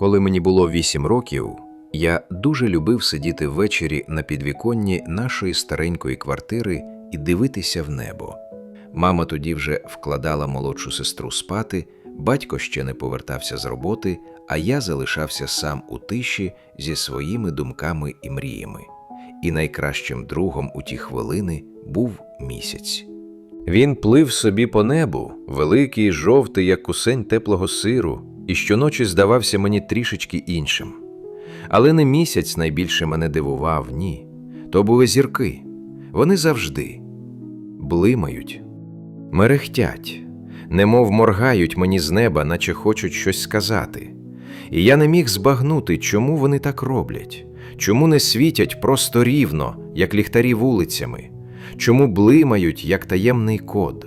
Коли мені було вісім років, я дуже любив сидіти ввечері на підвіконні нашої старенької квартири і дивитися в небо. Мама тоді вже вкладала молодшу сестру спати, батько ще не повертався з роботи, а я залишався сам у тиші зі своїми думками і мріями. І найкращим другом у ті хвилини був місяць. Він плив собі по небу, великий, жовтий, як кусень теплого сиру, і щоночі здавався мені трішечки іншим. Але не місяць найбільше мене дивував, ні. То були зірки. Вони завжди блимають, мерехтять, немов моргають мені з неба, наче хочуть щось сказати. І я не міг збагнути, чому вони так роблять, чому не світять просто рівно, як ліхтарі вулицями, чому блимають, як таємний код.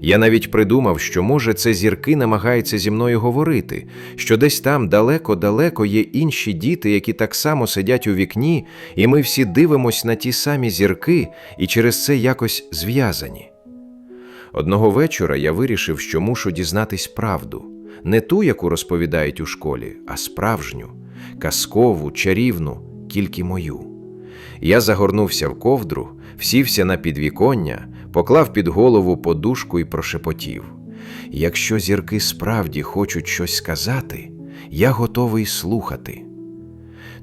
Я навіть придумав, що, може, це зірки намагаються зі мною говорити, що десь там далеко-далеко є інші діти, які так само сидять у вікні, і ми всі дивимось на ті самі зірки і через це якось зв'язані. Одного вечора я вирішив, що мушу дізнатись правду, не ту, яку розповідають у школі, а справжню, казкову, чарівну, тільки мою. Я загорнувся в ковдру, всівся на підвіконня, поклав під голову подушку і прошепотів. Якщо зірки справді хочуть щось сказати, я готовий слухати.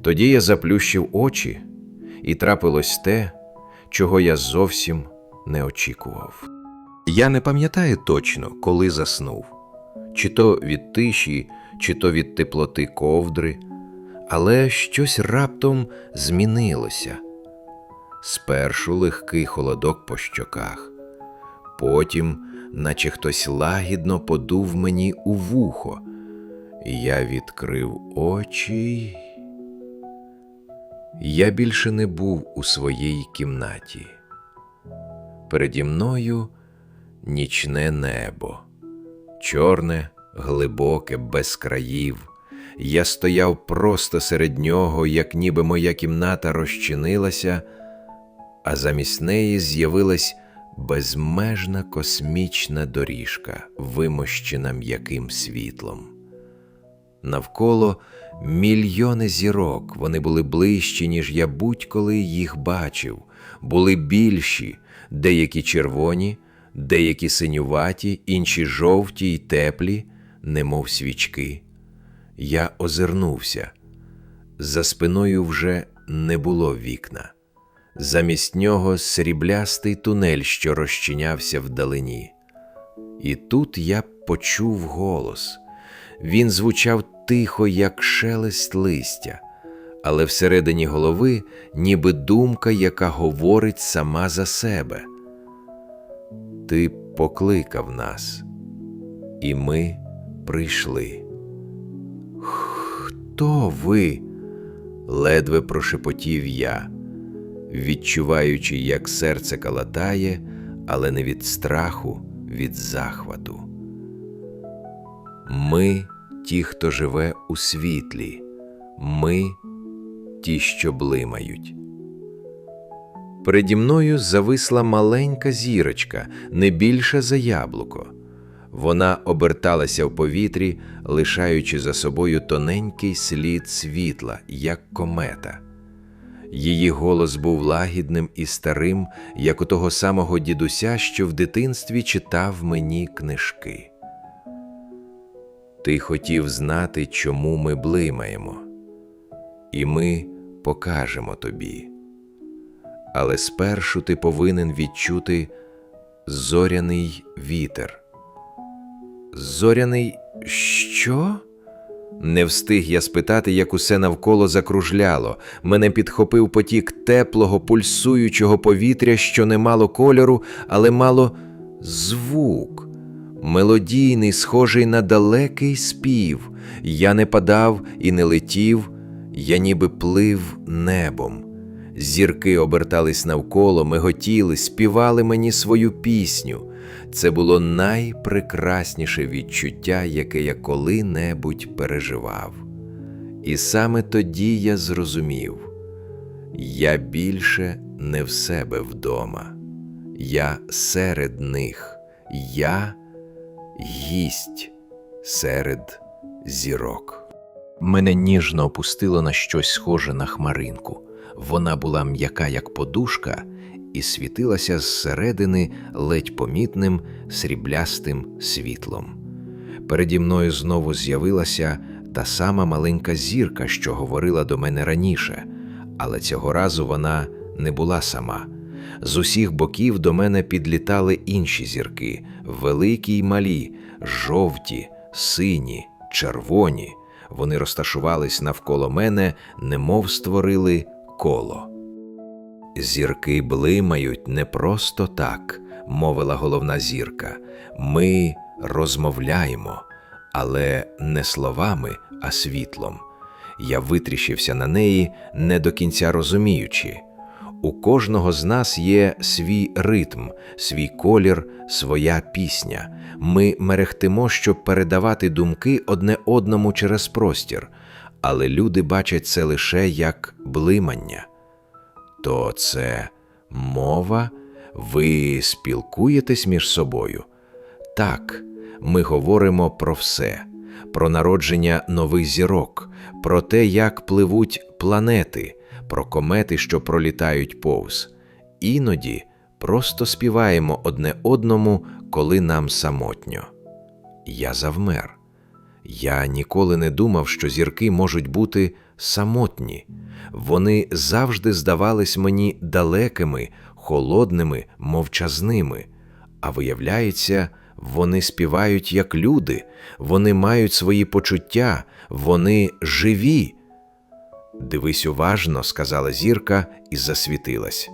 Тоді я заплющив очі, і трапилось те, чого я зовсім не очікував. Я не пам'ятаю точно, коли заснув, чи то від тиші, чи то від теплоти ковдри, але щось раптом змінилося. Спершу легкий холодок по щоках, потім, наче хтось лагідно подув мені у вухо, я відкрив очі. Я більше не був у своїй кімнаті. Переді мною нічне небо, чорне, глибоке, без країв. Я стояв просто серед нього, як ніби моя кімната розчинилася, а замість неї з'явилась безмежна космічна доріжка, вимощена м'яким світлом. Навколо мільйони зірок, вони були ближчі, ніж я будь-коли їх бачив, були більші, деякі червоні, деякі синюваті, інші жовті й теплі, немов свічки. Я озирнувся. За спиною вже не було вікна. Замість нього сріблястий тунель, що розчинявся вдалині. І тут я почув голос. Він звучав тихо, як шелест листя, але всередині голови ніби думка, яка говорить сама за себе. Ти покликав нас, і ми прийшли. Хто ви? ледве прошепотів я, відчуваючи, як серце калатає, але не від страху, від захвату. Ми ті, хто живе у світлі, ми ті, що блимають. Переді мною зависла маленька зірочка, не більша за яблуко. Вона оберталася в повітрі, лишаючи за собою тоненький слід світла, як комета. Її голос був лагідним і старим, як у того самого дідуся, що в дитинстві читав мені книжки. Ти хотів знати, чому ми блимаємо, і ми покажемо тобі. Але спершу ти повинен відчути зоряний вітер. Зоряний що? Не встиг я спитати, як усе навколо закружляло. Мене підхопив потік теплого, пульсуючого повітря, що не мало кольору, але мало звук. Мелодійний, схожий на далекий спів. Я не падав і не летів, я ніби плив небом. Зірки обертались навколо, миготіли, співали мені свою пісню. Це було найпрекрасніше відчуття, яке я коли-небудь переживав. І саме тоді я зрозумів: я більше не в себе вдома, я серед них, я гість серед зірок. Мене ніжно опустило на щось схоже на хмаринку. Вона була м'яка, як подушка, і світилася зсередини ледь помітним сріблястим світлом. Переді мною знову з'явилася та сама маленька зірка, що говорила до мене раніше, але цього разу вона не була сама. З усіх боків до мене підлітали інші зірки великі й малі, жовті, сині, червоні. Вони розташувались навколо мене, немов створили коло. Зірки блимають не просто так, мовила головна зірка. Ми розмовляємо, але не словами, а світлом. Я витріщився на неї, не до кінця розуміючи. У кожного з нас є свій ритм, свій колір, своя пісня. Ми мерехтимо, щоб передавати думки одне одному через простір, але люди бачать це лише як блимання. То це мова? Ви спілкуєтесь між собою? Так, ми говоримо про все, про народження нових зірок, про те, як пливуть планети, про комети, що пролітають повз. Іноді просто співаємо одне одному, коли нам самотньо. Я завмер. Я ніколи не думав, що зірки можуть бути самотні. Вони завжди здавались мені далекими, холодними, мовчазними. А виявляється, вони співають як люди, вони мають свої почуття, вони живі. Дивись уважно, сказала зірка і засвітилась.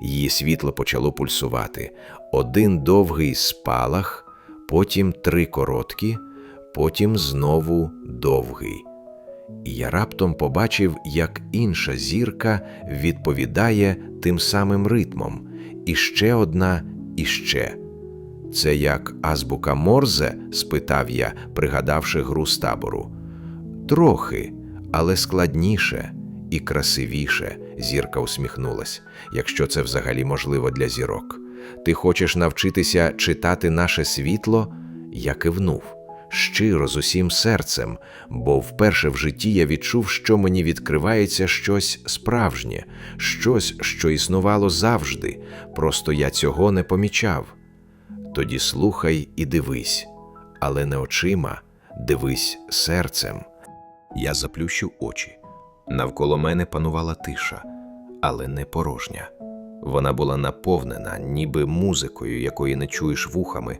Її світло почало пульсувати. Один довгий спалах, потім три короткі, потім знову довгий. І я раптом побачив, як інша зірка відповідає тим самим ритмом, і ще одна, і ще. Це як азбука Морзе? спитав я, пригадавши гру з табору. Трохи, але складніше і красивіше, зірка усміхнулась, якщо це взагалі можливо для зірок. Ти хочеш навчитися читати наше світло? Я кивнув щиро з усім серцем, бо вперше в житті я відчув, що мені відкривається щось справжнє, щось, що існувало завжди, просто я цього не помічав. Тоді слухай і дивись, але не очима, дивись серцем. Я заплющив очі. Навколо мене панувала тиша, але не порожня. Вона була наповнена, ніби музикою, якої не чуєш вухами,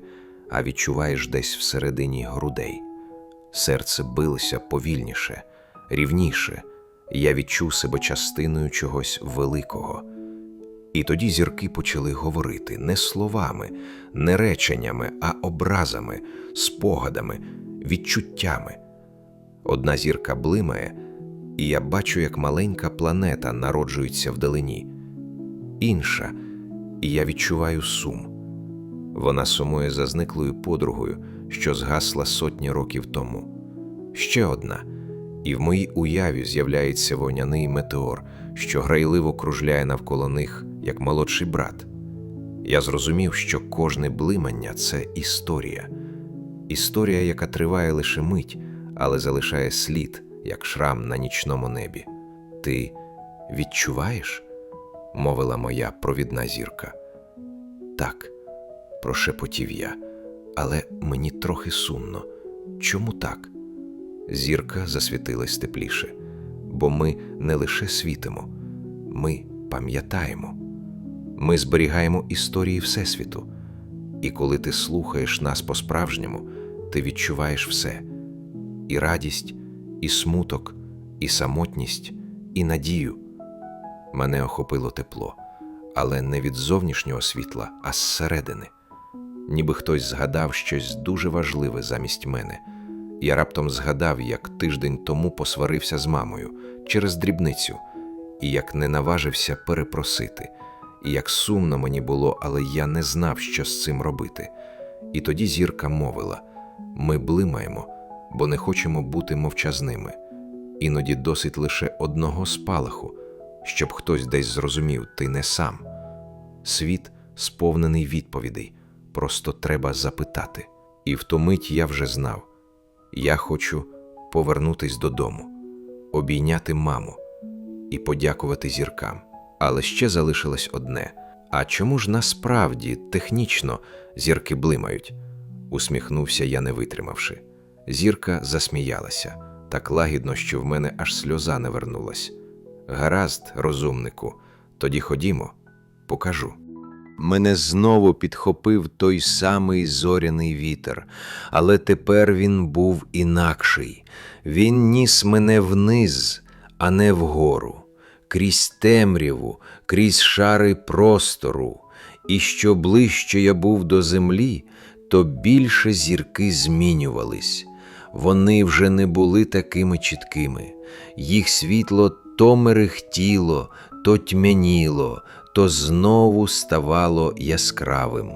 а відчуваєш десь всередині грудей. Серце билося повільніше, рівніше, і я відчув себе частиною чогось великого. І тоді зірки почали говорити не словами, не реченнями, а образами, спогадами, відчуттями. Одна зірка блимає, і я бачу, як маленька планета народжується вдалині. Інша, і я відчуваю сум. Вона сумує за зниклою подругою, що згасла сотні років тому. Ще одна, і в моїй уяві з'являється вогняний метеор, що грайливо кружляє навколо них, як молодший брат. Я зрозумів, що кожне блимання це історія, історія, яка триває лише мить, але залишає слід, як шрам на нічному небі. Ти відчуваєш? мовила моя провідна зірка. Так прошепотів я, але мені трохи сумно. Чому так? Зірка засвітилась тепліше, бо ми не лише світимо, ми пам'ятаємо, ми зберігаємо історії Всесвіту, і коли ти слухаєш нас по-справжньому, ти відчуваєш все і радість, і смуток, і самотність, і надію. Мене охопило тепло, але не від зовнішнього світла, а зсередини ніби хтось згадав щось дуже важливе замість мене. Я раптом згадав, як тиждень тому посварився з мамою через дрібницю, і як не наважився перепросити, і як сумно мені було, але я не знав, що з цим робити. І тоді зірка мовила: ми блимаємо, бо не хочемо бути мовчазними. Іноді досить лише одного спалаху, щоб хтось десь зрозумів, ти не сам. Світ сповнений відповідей просто треба запитати. І в ту мить я вже знав я хочу повернутись додому. обійняти маму і подякувати зіркам. Але ще залишилось одне. А чому ж насправді технічно зірки блимають? усміхнувся я, не витримавши. Зірка засміялася так лагідно, що в мене аж сльоза не вернулась. Гаразд, розумнику, тоді ходімо, покажу. Мене знову підхопив той самий зоряний вітер, але тепер він був інакший. Він ніс мене вниз, а не вгору, крізь темряву, крізь шари простору. І що ближче я був до землі, то більше зірки змінювались. Вони вже не були такими чіткими. Їх світло то мерехтіло, то тьмяніло, то знову ставало яскравим.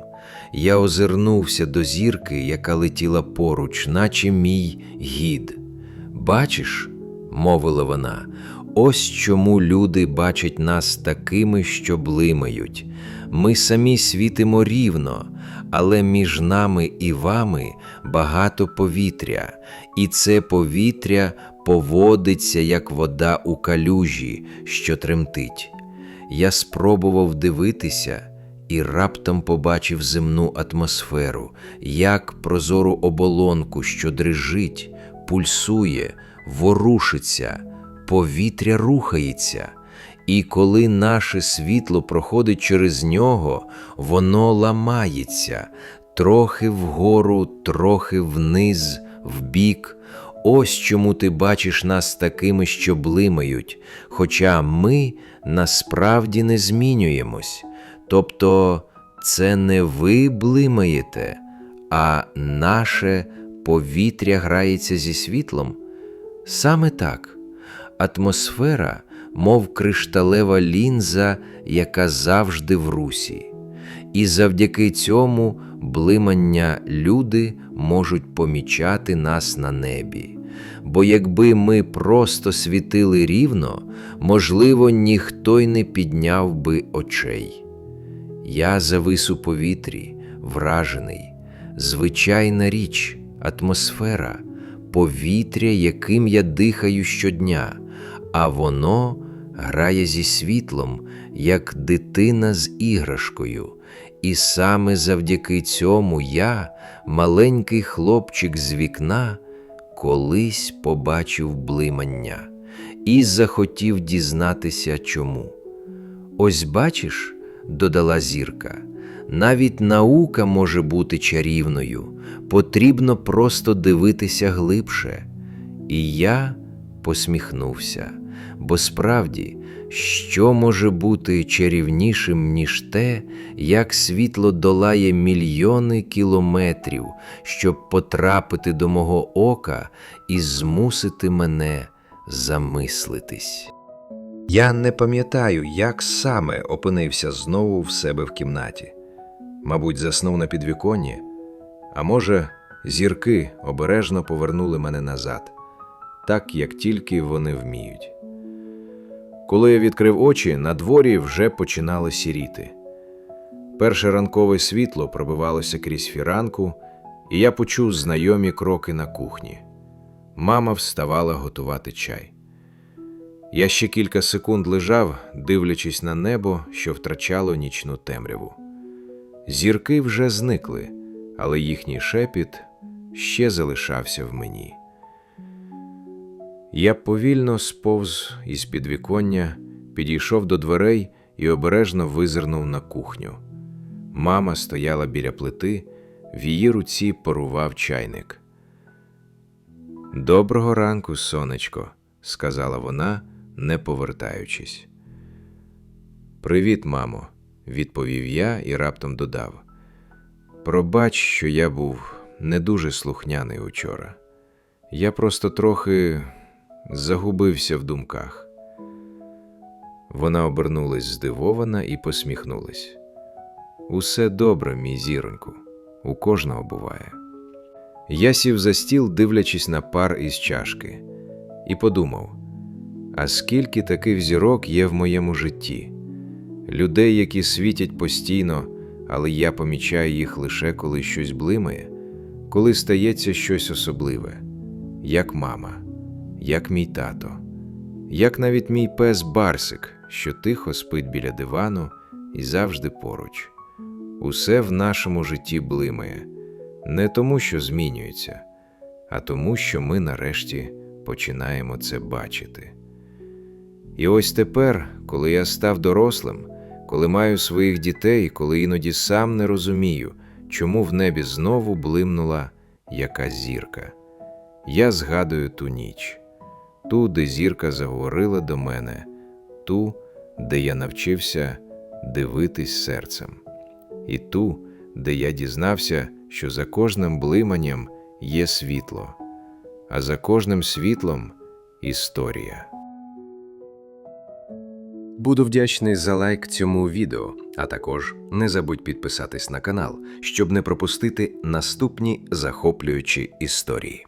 Я озирнувся до зірки, яка летіла поруч, наче мій гід. Бачиш, мовила вона, ось чому люди бачать нас такими, що блимають. Ми самі світимо рівно, але між нами і вами багато повітря, і це повітря поводиться, як вода у калюжі, що тремтить. Я спробував дивитися і раптом побачив земну атмосферу, як прозору оболонку, що дрижить, пульсує, ворушиться, повітря рухається. І коли наше світло проходить через нього, воно ламається трохи вгору, трохи вниз, вбік. Ось чому ти бачиш нас такими, що блимають, хоча ми насправді не змінюємось. Тобто це не ви блимаєте, а наше повітря грається зі світлом. Саме так, атмосфера, мов кришталева лінза, яка завжди в русі. І завдяки цьому блимання люди можуть помічати нас на небі. Бо якби ми просто світили рівно, можливо, ніхто й не підняв би очей. Я завис у повітрі, вражений, звичайна річ, атмосфера, повітря, яким я дихаю щодня, а воно грає зі світлом, як дитина з іграшкою. І саме завдяки цьому я, маленький хлопчик з вікна, колись побачив блимання і захотів дізнатися чому. Ось бачиш, додала зірка, навіть наука може бути чарівною, потрібно просто дивитися глибше. І я посміхнувся, бо справді, що може бути чарівнішим, ніж те, як світло долає мільйони кілометрів, щоб потрапити до мого ока і змусити мене замислитись. Я не пам'ятаю, як саме опинився знову в себе в кімнаті. Мабуть, заснув на підвіконні, а може, зірки обережно повернули мене назад, так як тільки вони вміють. Коли я відкрив очі, на дворі вже починало сіріти. Перше ранкове світло пробивалося крізь фіранку, і я почув знайомі кроки на кухні. Мама вставала готувати чай. Я ще кілька секунд лежав, дивлячись на небо, що втрачало нічну темряву. Зірки вже зникли, але їхній шепіт ще залишався в мені. Я повільно сповз із підвіконня, підійшов до дверей і обережно визирнув на кухню. Мама стояла біля плити, в її руці порував чайник. Доброго ранку, сонечко, сказала вона, не повертаючись. Привіт, мамо, відповів я і раптом додав. Пробач, що я був не дуже слухняний учора. Я просто трохи загубився в думках. Вона обернулась здивована і посміхнулась. Усе добре, мій зіроньку, у кожного буває. Я сів за стіл, дивлячись на пар із чашки, і подумав: а скільки таких зірок є в моєму житті, людей, які світять постійно, але я помічаю їх лише коли щось блимає, коли стається щось особливе, як мама, як мій тато, як навіть мій пес Барсик, що тихо спить біля дивану і завжди поруч. Усе в нашому житті блимає, не тому, що змінюється, а тому, що ми нарешті починаємо це бачити. І ось тепер, коли я став дорослим, коли маю своїх дітей, коли іноді сам не розумію, чому в небі знову блимнула яка зірка, я згадую ту ніч, ту, де зірка заговорила до мене, ту, де я навчився дивитись серцем, і ту, де я дізнався, що за кожним блиманням є світло, а за кожним світлом історія. Буду вдячний за лайк цьому відео, а також не забудь підписатись на канал, щоб не пропустити наступні захоплюючі історії.